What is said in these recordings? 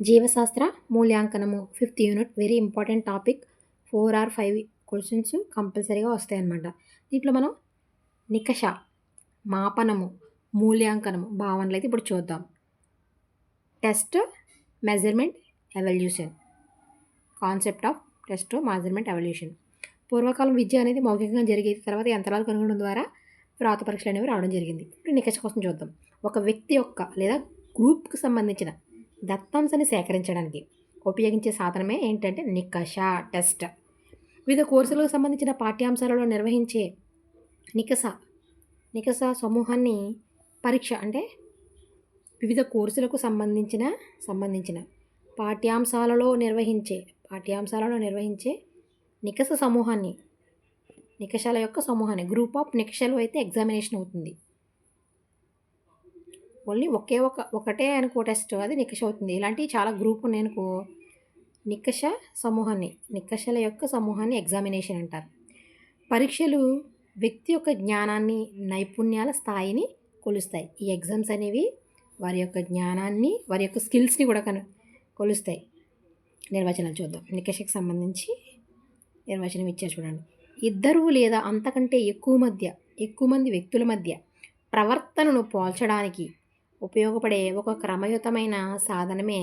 జీవశాస్త్ర మూల్యాంకనము fifth unit very important topic four or five questions కంపల్సరీగా వస్తాయన్నమాట దీంట్లో మనం నికష మాపనము మూల్యాంకనము భావనలు అయితే ఇప్పుడు చూద్దాం. Test measurement evaluation concept of test measurement evaluation పూర్వకాలం విద్య అనేది మౌఖికంగా జరిగేది తర్వాత యంత్రాలు కనుగొనడం ద్వారా వ్రాత పరీక్షలు అనేవి రావడం జరిగింది. ఇప్పుడు నికష కోసం చూద్దాం. ఒక వ్యక్తి యొక్క లేదా గ్రూప్కి సంబంధించిన దత్తాంశాన్ని సేకరించడానికి ఉపయోగించే సాధనమే ఏంటంటే నికష టెస్ట్. వివిధ కోర్సులకు సంబంధించిన పాఠ్యాంశాలలో నిర్వహించే నికస నికస సమూహాన్ని పరీక్ష అంటే వివిధ కోర్సులకు సంబంధించిన సంబంధించిన పాఠ్యాంశాలలో నిర్వహించే పాఠ్యాంశాలలో నిర్వహించే నికస సమూహాన్ని నికషాల యొక్క సమూహాన్ని గ్రూప్ ఆఫ్ నికషాలు అయితే ఎగ్జామినేషన్ అవుతుంది. ఓన్లీ ఒకే ఒక ఒకటే అనుకో టెస్ట్ అది నికష అవుతుంది. ఇలాంటి చాలా గ్రూప్ ఉన్నాయనుకో నిక్కష నికష సమూహాన్ని నికషల యొక్క సమూహాన్ని ఎగ్జామినేషన్ అంటారు. పరీక్షలు వ్యక్తి యొక్క జ్ఞానాన్ని నైపుణ్యాల స్థాయిని కొలుస్తాయి. ఈ ఎగ్జామ్స్ అనేవి వారి యొక్క జ్ఞానాన్ని వారి యొక్క స్కిల్స్ని కూడా కను కొలుస్తాయి. నిర్వచనాలు చూద్దాం. నికషకు సంబంధించి నిర్వచనం ఇచ్చారు చూడండి. ఇద్దరు లేదా అంతకంటే ఎక్కువ మధ్య ఎక్కువ మంది వ్యక్తుల మధ్య ప్రవర్తనను పోల్చడానికి ఉపయోగపడే ఒక క్రమయుతమైన సాధనమే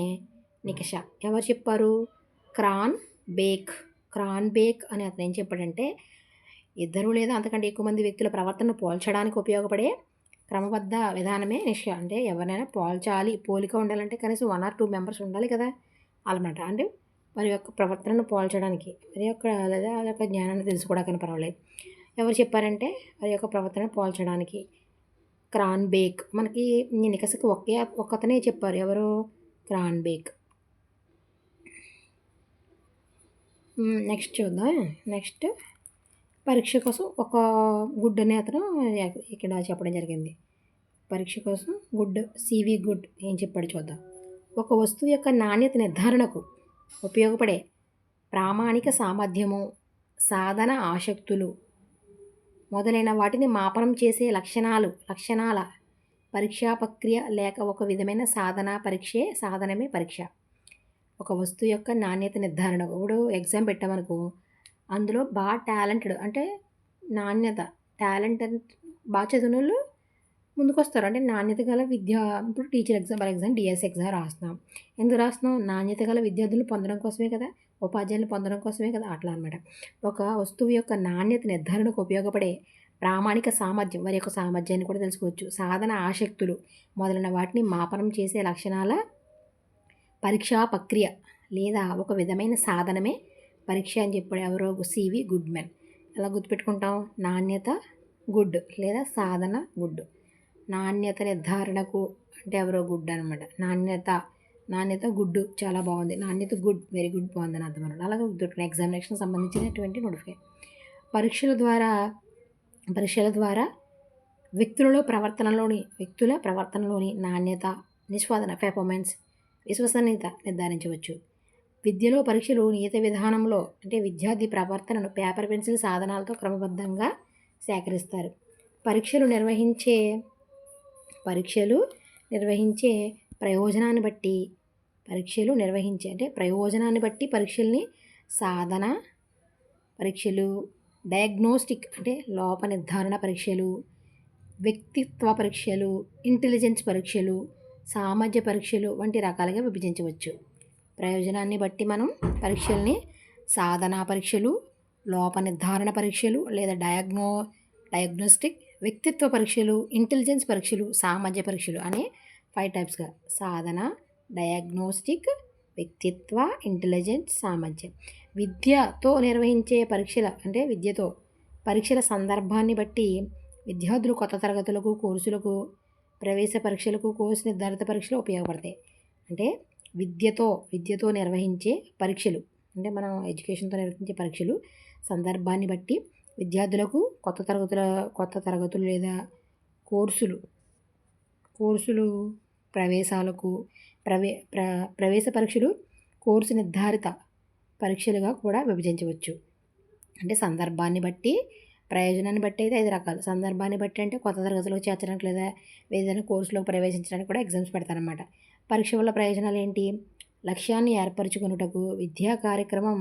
నిఖష ఎవరు చెప్పారు? క్రాన్ బేక్. క్రాన్ బేక్ అని అతను ఏం చెప్పాడంటే ఇద్దరు లేదా అంతకంటే ఎక్కువ మంది వ్యక్తుల ప్రవర్తనను పోల్చడానికి ఉపయోగపడే క్రమబద్ధ విధానమే నిష అంటే ఎవరైనా పోల్చాలి పోలిక ఉండాలంటే కనీసం వన్ ఆర్ టూ మెంబర్స్ ఉండాలి కదా అన్నమాట అంటే వారి యొక్క ప్రవర్తనను పోల్చడానికి వారి యొక్క లేదా వారి యొక్క జ్ఞానాన్ని తెలుసుకోవడానికి పర్వాలేదు. ఎవరు చెప్పారంటే వారి యొక్క ప్రవర్తన పోల్చడానికి. Cronbach. మనకి నికసకి ఒకే ఒక్కతనే చెప్పారు. ఎవరు? Cronbach. నెక్స్ట్ చూద్దాం. నెక్స్ట్ పరీక్ష కోసం ఒక గుడ్ అనే అతను ఇక్కడ చెప్పడం జరిగింది. పరీక్ష కోసం గుడ్ సివి గుడ్ ఏం చెప్పాడు చూద్దాం. ఒక వస్తువు యొక్క నాణ్యత నిర్ధారణకు ఉపయోగపడే ప్రామాణిక సామర్థ్యము సాధన ఆసక్తులు మొదలైన వాటిని మాపనం చేసే లక్షణాలు లక్షణాల పరీక్షా ప్రక్రియ లేక ఒక విధమైన సాధన పరీక్షే సాధనమే పరీక్ష. ఒక వస్తువు యొక్క నాణ్యత నిర్ధారణ. ఇప్పుడు ఎగ్జామ్ పెట్టామనుకో అందులో బాగా టాలెంటెడ్ అంటే నాణ్యత టాలెంట్ బాగా చదివిన వాళ్ళు ముందుకొస్తారు. అంటే నాణ్యత గల విద్య ఇప్పుడు teacher exam for exam D S exam రాస్తున్నాం. ఎందుకు రాస్తున్నాం? నాణ్యత గల విద్యార్థులు పొందడం కోసమే కదా. ఉపాధ్యాయులు పొందడం కోసమే కదా అట్లా అనమాట ఒక వస్తువు యొక్క నాణ్యత నిర్ధారణకు ఉపయోగపడే ప్రామాణిక సామర్థ్యం వారి యొక్క సామర్థ్యాన్ని కూడా తెలుసుకోవచ్చు. సాధన ఆసక్తులు మొదలైన వాటిని మాపనం చేసే లక్షణాల పరీక్షా ప్రక్రియ లేదా ఒక విధమైన సాధనమే పరీక్ష అని చెప్పాడు ఎవరో సివి గుడ్ మెన్ ఎలా గుర్తుపెట్టుకుంటాం? నాణ్యత గుడ్ లేదా సాధన గుడ్. నాణ్యత నిర్ధారణకు అంటే ఎవరో గుడ్ అనమాట నాణ్యత నాణ్యత గుడ్ చాలా బాగుంది. నాణ్యత గుడ్ వెరీ గుడ్ బాగుందని అర్థం అనమాట అలాగే దొరికిన ఎగ్జామినేషన్ సంబంధించినటువంటి నోటిఫికే పరీక్షల ద్వారా పరీక్షల ద్వారా వ్యక్తులలో ప్రవర్తనలోని వ్యక్తుల ప్రవర్తనలోని నాణ్యత నిష్పాదన పెర్ఫార్మెన్స్ విశ్వసనీయత నిర్ధారించవచ్చు. విద్యలో పరీక్షలు నియత విధానంలో అంటే విద్యార్థి ప్రవర్తనను పేపర్ పెన్సిల్ సాధనాలతో క్రమబద్ధంగా సేకరిస్తారు. పరీక్షలు నిర్వహించే పరీక్షలు నిర్వహించే ప్రయోజనాన్ని బట్టి పరీక్షలు నిర్వహించే అంటే ప్రయోజనాన్ని బట్టి పరీక్షల్ని సాధన పరీక్షలు డయాగ్నోస్టిక్ అంటే లోప నిర్ధారణ పరీక్షలు వ్యక్తిత్వ పరీక్షలు ఇంటెలిజెన్స్ పరీక్షలు సామర్థ్య పరీక్షలు వంటి రకాలుగా విభజించవచ్చు. ప్రయోజనాన్ని బట్టి మనం పరీక్షల్ని సాధనా పరీక్షలు లోప నిర్ధారణ పరీక్షలు లేదా డయాగ్నో డయాగ్నోస్టిక్ వ్యక్తిత్వ పరీక్షలు ఇంటెలిజెన్స్ పరీక్షలు సామర్థ్య పరీక్షలు అనే ఫైవ్ టైప్స్గా. సాధన డయాగ్నోస్టిక్ వ్యక్తిత్వ ఇంటెలిజెన్స్ సామర్థ్యం. విద్యతో నిర్వహించే పరీక్షల అంటే విద్యతో పరీక్షల సందర్భాన్ని బట్టి విద్యార్థులు కొత్త తరగతులకు కోర్సులకు ప్రవేశ పరీక్షలకు కోర్సు నిర్ధారిత పరీక్షలు ఉపయోగపడతాయి. అంటే విద్యతో విద్యతో నిర్వహించే పరీక్షలు అంటే మనం ఎడ్యుకేషన్తో నిర్వహించే పరీక్షలు సందర్భాన్ని బట్టి విద్యార్థులకు కొత్త తరగతుల కొత్త తరగతులు లేదా కోర్సులు కోర్సులు ప్రవేశాలకు ప్రవే ప్ర ప్రవేశ పరీక్షలు కోర్సు నిర్ధారిత పరీక్షలుగా కూడా విభజించవచ్చు. అంటే సందర్భాన్ని బట్టి ప్రయోజనాన్ని బట్టి అయితే ఐదు రకాలు. సందర్భాన్ని బట్టి అంటే కొత్త తరగతిలో చేర్చడానికి లేదా ఏదైనా కోర్సులో ప్రవేశించడానికి కూడా ఎగ్జామ్స్ పెడతారనమాట పరీక్ష వల్ల ప్రయోజనాలు ఏంటి? లక్ష్యాన్ని ఏర్పరచుకొనుటకు విద్యా కార్యక్రమం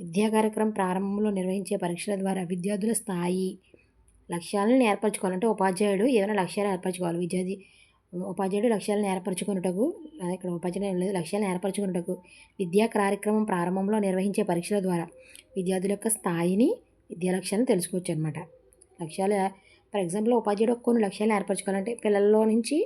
విద్యా కార్యక్రమం ప్రారంభంలో నిర్వహించే పరీక్షల ద్వారా విద్యార్థుల స్థాయి లక్ష్యాలను ఏర్పరచుకోవాలంటే ఉపాధ్యాయుడు ఏమైనా లక్ష్యాలు ఏర్పరచుకోవాలి. విద్యార్థి ఉపాధ్యాయుడు లక్ష్యాలను ఏర్పరచుకున్నటకు ఇక్కడ ఉపాధ్యాయుడు లేదు లక్ష్యాలను ఏర్పరచుకున్నటకు విద్యా కార్యక్రమం ప్రారంభంలో నిర్వహించే పరీక్షల ద్వారా విద్యార్థుల యొక్క స్థాయిని విద్యా లక్ష్యాలను తెలుసుకోవచ్చు అనమాట లక్ష్యాలు ఫర్ ఎగ్జాంపుల్ ఉపాధ్యాయుడు కొన్ని లక్ష్యాలు ఏర్పరచుకోవాలంటే పిల్లల్లో నుంచి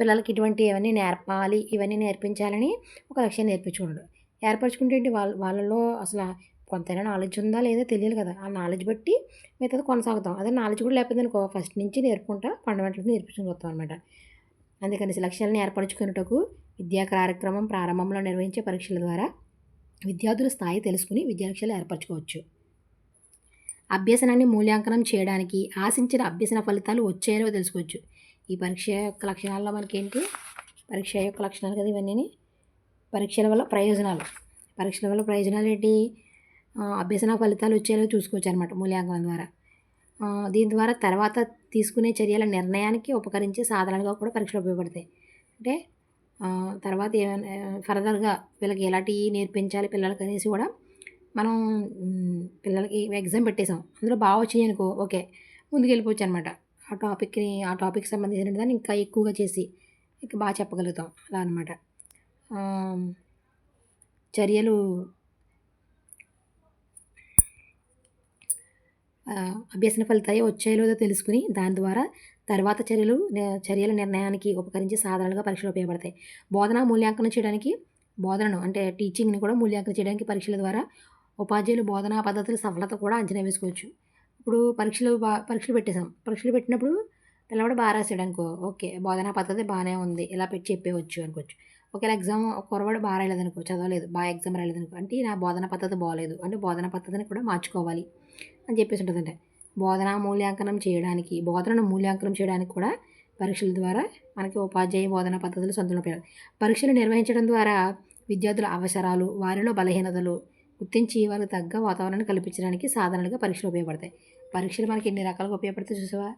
పిల్లలకి ఇటువంటి ఇవన్నీ నేర్పాలి ఇవన్నీ నేర్పించాలని ఒక లక్ష్యాన్ని నేర్పించుకున్నాడు ఏర్పరచుకుంటే ఏంటి? వాళ్ళ వాళ్ళలో అసలు కొంతైనా నాలెడ్జ్ ఉందా లేదా తెలియాలి కదా. ఆ నాలెడ్జ్ బట్టి మిగతాది కొనసాగుతాం. అదే నాలెడ్జ్ కూడా లేకపోతే అనుకో ఫస్ట్ నుంచి నేర్పుకుంటా ఫండమెంటల్స్ నేర్పించుకుని వస్తాం అనమాట అందుకని లక్ష్యాలను ఏర్పరచుకున్నటకు విద్యా కార్యక్రమం ప్రారంభంలో నిర్వహించే పరీక్షల ద్వారా విద్యార్థుల స్థాయి తెలుసుకుని విద్యా లక్ష్యాలు ఏర్పరచుకోవచ్చు. అభ్యసనాన్ని మూల్యాంకనం చేయడానికి ఆశించిన అభ్యసన ఫలితాలు వచ్చాయో తెలుసుకోవచ్చు. ఈ పరీక్ష యొక్క లక్షణాల్లో మనకేంటి? పరీక్ష యొక్క లక్షణాలు కదా ఇవన్నీ పరీక్షల వల్ల ప్రయోజనాలు. పరీక్షల వల్ల ప్రయోజనాలు ఏంటి అభ్యసన ఫలితాలు వచ్చేలా చూసుకోవచ్చు అనమాట మూల్యాంకనం ద్వారా. దీని ద్వారా తర్వాత తీసుకునే చర్యల నిర్ణయానికి ఉపకరించే సాధనాలుగా కూడా పరీక్షలు ఉపయోగపడతాయి. అంటే తర్వాత ఏమైనా ఫర్దర్గా వీళ్ళకి ఎలాంటివి నేర్పించాలి పిల్లలకి అనేసి కూడా మనం పిల్లలకి ఎగ్జామ్ పెట్టేసాం అందులో బాగా వచ్చినాయి అనుకో ఓకే ముందుకు వెళ్ళిపోవచ్చు అనమాట ఆ టాపిక్ని ఆ టాపిక్ సంబంధించిన దాన్ని ఇంకా ఎక్కువగా చేసి ఇంకా బాగా చెప్పగలుగుతాం. అలా అనమాట. చర్యలు అభ్యసన ఫలితాలు వచ్చాయో లేదో తెలుసుకుని దాని ద్వారా తర్వాత చర్యలు చర్యల నిర్ణయానికి ఉపకరించే సాధనాలుగా పరీక్షలు ఉపయోగపడతాయి. బోధన మూల్యాంకనం చేయడానికి బోధనను అంటే టీచింగ్ని కూడా మూల్యాంకనం చేయడానికి పరీక్షల ద్వారా ఉపాధ్యాయులు బోధనా పద్ధతుల సఫలత కూడా అంచనా వేసుకోవచ్చు. ఇప్పుడు పరీక్షలు బా పరీక్షలు పెట్టేసాం పరీక్షలు పెట్టినప్పుడు పిల్లవాడు బాగా రాశాడు అనుకో ఓకే బోధనా పద్ధతి బాగానే ఉంది ఇలా పెట్టి చెప్పేవచ్చు అనుకోవచ్చు. ఒకవేళ ఎగ్జామ్ కురవాడు బాగా రాలేదనుకో చదవలేదు బాగా ఎగ్జామ్ రాయలేదు అనుకో అంటే నా బోధన పద్ధతి బాగోలేదు అంటే బోధన పద్ధతిని కూడా మార్చుకోవాలి. అని చెప్పేసి ఉంటుందంటే బోధన మూల్యాంకనం చేయడానికి బోధనను మూల్యాంకనం చేయడానికి కూడా పరీక్షల ద్వారా మనకి ఉపాధ్యాయ బోధన పద్ధతులు సొంతంలో ఉపయోగం పరీక్షలు నిర్వహించడం ద్వారా విద్యార్థుల అవసరాలు వారిలో బలహీనతలు గుర్తించి వారికి తగ్గ వాతావరణాన్ని కల్పించడానికి సాధారణంగా పరీక్షలు ఉపయోగపడతాయి. పరీక్షలు మనకి ఎన్ని రకాలుగా ఉపయోగపడతాయి చూసావా?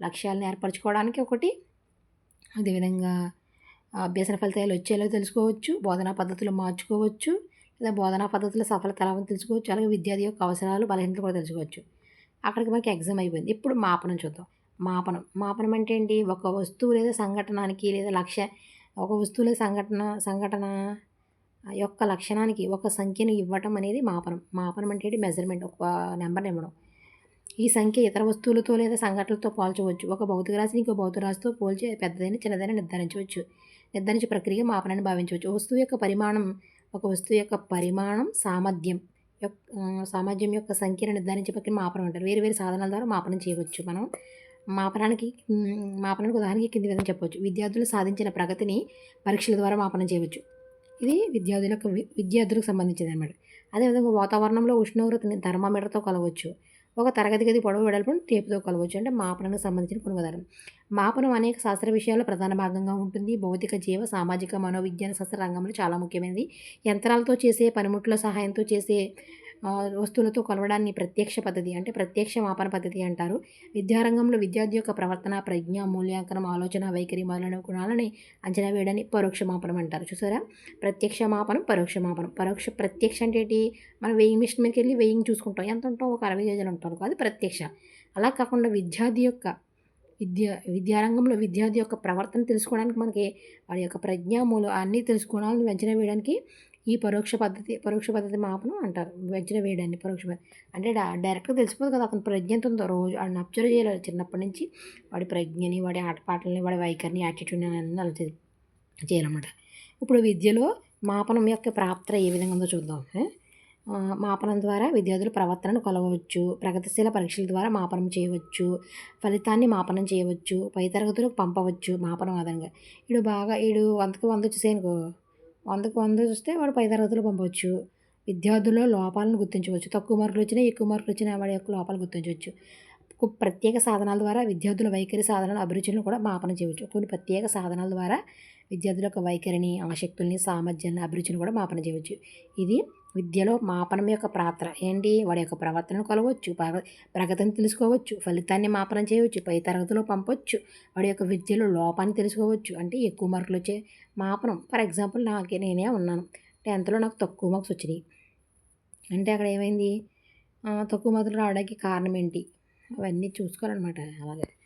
లక్ష్యాలను ఏర్పరచుకోవడానికి ఒకటి అదేవిధంగా అభ్యసన ఫలితాలు వచ్చేలా తెలుసుకోవచ్చు బోధనా పద్ధతులు మార్చుకోవచ్చు లేదా బోధనా పద్ధతుల సఫలత ఎలా తెలుసుకోవచ్చు. అలాగే విద్యార్థి యొక్క అవసరాలు బలహీనతలు కూడా తెలుసుకోవచ్చు. అక్కడికి మనకి ఎగ్జామ్ అయిపోయింది. ఇప్పుడు మాపనం చూద్దాం. మాపనం. మాపనం అంటే ఏంటి? ఒక వస్తువు లేదా సంఘటనానికి లేదా లక్ష్య ఒక వస్తువు లేదా సంఘటన సంఘటన యొక్క లక్షణానికి ఒక సంఖ్యను ఇవ్వటం అనేది మాపనం. మాపనం అంటే ఏంటి? మెజర్మెంట్ ఒక నెంబర్ని ఇవ్వడం. ఈ సంఖ్య ఇతర వస్తువులతో లేదా సంఘటనలతో పోల్చవచ్చు. ఒక భౌతిక రాశిని ఇంకో భౌతిక రాశితో పోల్చి పెద్దదైన చిన్నదైన నిర్ధారించవచ్చు. నిర్ధారించే ప్రక్రియ మాపనాన్ని భావించవచ్చు. వస్తువు యొక్క పరిమాణం ఒక వస్తువు యొక్క పరిమాణం సామర్థ్యం యొక్క సామర్థ్యం యొక్క సంఖ్యను నిర్ధారించే ప్రక్రియ మాపనం అంటారు. వేరు వేరు సాధనాల ద్వారా మాపనం చేయవచ్చు మనం. మాపనానికి మాపనానికి ఉదాహరణకి కింది విధంగా చెప్పవచ్చు విద్యార్థులు సాధించిన ప్రగతిని పరీక్షల ద్వారా మాపనం చేయవచ్చు. ఇది విద్యార్థుల యొక్క వి- విద్యార్థులకు సంబంధించింది అనమాట అదేవిధంగా వాతావరణంలో ఉష్ణోగ్రతని థర్మామీటర్తో కొలవచ్చు. ఒక తరగతి గది పొడవు వెడల్పును టేపుతో కొలవచ్చు అంటే మాపనకు సంబంధించిన కొన్ని మాపనం అనేక శాస్త్ర విషయాల్లో ప్రధాన భాగంగా ఉంటుంది. భౌతిక జీవ సామాజిక మనోవిజ్ఞాన శాస్త్ర రంగంలో చాలా ముఖ్యమైనది. యంత్రాలతో చేసే పనిముట్ల సహాయంతో చేసే వస్తువులతో కొలవడాన్ని ప్రత్యక్ష పద్ధతి అంటే ప్రత్యక్ష మాపన పద్ధతి అంటారు. విద్యారంగంలో విద్యార్థి యొక్క ప్రవర్తన ప్రజ్ఞ మూల్యాంకనం ఆలోచన వైఖరి మొదలైన గుణాలని అంచనా వేయడాన్ని పరోక్ష మాపనం అంటారు. చూసారా? ప్రత్యక్ష మాపనం పరోక్ష మాపనం. పరోక్ష ప్రత్యక్ష అంటే ఏంటి? మనం వెయ్యింగ్ మిషన్ మీదకి వెళ్ళి వెయ్యింగ్ చూసుకుంటాం. ఎంత ఉంటాం ఒక అరవై కేజీలు ఉంటాం అది ప్రత్యక్ష. అలా కాకుండా విద్యార్థి యొక్క విద్య విద్యారంగంలో విద్యార్థి యొక్క ప్రవర్తన తెలుసుకోవడానికి మనకి వాడి యొక్క ప్రజ్ఞామూలు అన్నీ తెలుసుకోవడానికి అంచనా వేయడానికి ఈ పరోక్ష పద్ధతి పరోక్ష పద్ధతి మాపనం అంటారు. వజ్ర వేయడాన్ని పరోక్ష పద్ధతి అంటే డైరెక్ట్గా తెలిసిపోదు కదా అతను ప్రజ్ఞ ఎంత ఉందో. రోజు వాడిని అబ్జర్వ్ చేయాలి. చిన్నప్పటి నుంచి వాడి ప్రజ్ఞని వాడి ఆటపాటలని వాడి వైఖరిని యాటిట్యూడ్ని అన్నీ అలా చేయాలన్నమాట. ఇప్పుడు విద్యలో మాపనం యొక్క ప్రాప్త ఏ విధంగా ఉందో చూద్దాం. మాపనం ద్వారా విద్యార్థుల ప్రవర్తనను కొలవచ్చు. ప్రగతిశీల పరీక్షల ద్వారా మాపనం చేయవచ్చు. ఫలితాన్ని మాపనం చేయవచ్చు. పై తరగతులకు పంపవచ్చు. మాపనం ఆధారంగా. వీడు బాగా వీడు వందకు వంద వచ్చేసేనుకో వందకు వంద చూస్తే వాడు పై తరగతులు పంపవచ్చు. విద్యార్థుల్లో లోపాలను గుర్తించవచ్చు. తక్కువ మార్కులు వచ్చినా ఎక్కువ మార్కులు వచ్చినా వాడి యొక్క లోపాలు గుర్తించవచ్చు. ప్రత్యేక సాధనాల ద్వారా విద్యార్థుల వైఖరి సాధనాల అభిరుచులను కూడా మాపనం చేయవచ్చు. కొన్ని ప్రత్యేక సాధనాల ద్వారా విద్యార్థుల యొక్క వైఖరిని ఆసక్తుల్ని సామర్థ్యాన్ని అభిరుచిని కూడా మాపన చేయవచ్చు. ఇది విద్యలో మాపనం యొక్క పాత్ర ఏంటి? వాడి యొక్క ప్రవర్తనను కొలవచ్చు ప్రగ- ప్రగతిని తెలుసుకోవచ్చు ఫలితాన్ని మాపనం చేయవచ్చు పై తరగతిలో పంపవచ్చు వాడి యొక్క విద్యలో లోపాన్ని తెలుసుకోవచ్చు. అంటే ఎక్కువ మార్కులు వచ్చే మాపనం. ఫర్ ఎగ్జాంపుల్ నాకే నేనే ఉన్నాను. టెన్త్లో నాకు తక్కువ మార్క్స్ వచ్చినాయి. అంటే అక్కడ ఏమైంది? తక్కువ మార్కులు రావడానికి కారణం ఏంటి? అవన్నీ చూసుకోవాలన్నమాట. అలాగే.